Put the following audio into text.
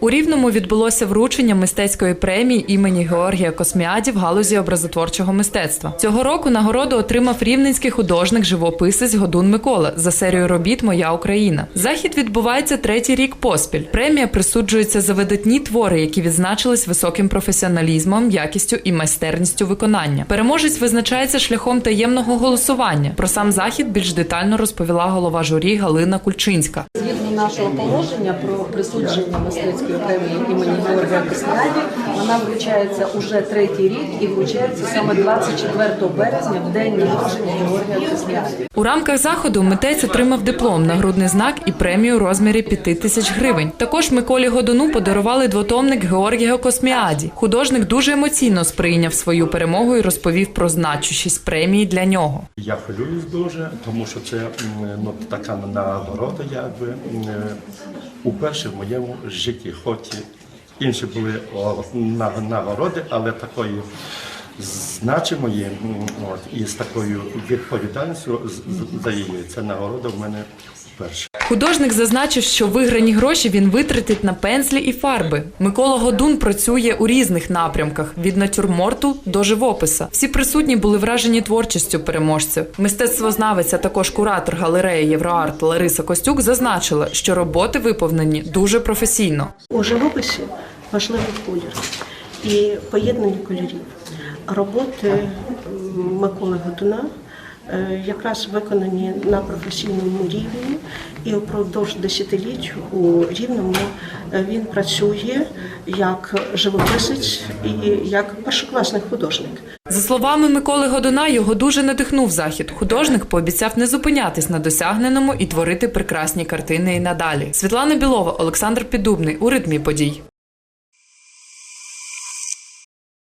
У Рівному відбулося вручення мистецької премії імені Георгія Косміаді в галузі образотворчого мистецтва. Цього року нагороду отримав рівненський художник живописець Годун Микола за серію робіт Моя Україна. Захід відбувається третій рік поспіль. Премія присуджується за видатні твори, які відзначились високим професіоналізмом, якістю і майстерністю виконання. Переможець визначається шляхом таємного голосування. Про сам захід більш детально розповіла голова журі Галина Кульчинська. Нашого положення про присудження мистецької премії імені Георгія Косміаді, вона вручається уже третій рік і вручається саме 24 березня в день народження Георгія Косміаді. У рамках заходу митець отримав диплом, нагрудний знак і премію у розмірі 5 тисяч гривень. Також Миколі Годуну подарували двотомник Георгія Косміаді. Художник дуже емоційно сприйняв свою перемогу і розповів про значущість премії для нього. Я хвилююсь дуже, тому що це ну, така нагорода, якби уперше в моєму житті. Хоч інші були нагороди, але такої значимої от, і з такою відповідальністю за її. Це нагорода в мене вперше. Художник зазначив, що виграні гроші він витратить на пензлі і фарби. Микола Годун працює у різних напрямках від натюрморту до живописа. Всі присутні були вражені творчістю переможців. Мистецтвознавець, а також куратор галереї Євроарт Лариса Костюк зазначила, що роботи виповнені дуже професійно. У живописі важливий колір і поєднання кольорів. Роботи Миколи Годуна якраз виконані на професійному рівні, і упродовж десятиліть у Рівному е, він працює як живописець і як першокласний художник. За словами Миколи Годуна, його дуже надихнув захід. Художник пообіцяв не зупинятись на досягненому і творити прекрасні картини і надалі. Світлана Білова, Олександр Піддубний у ритмі подій.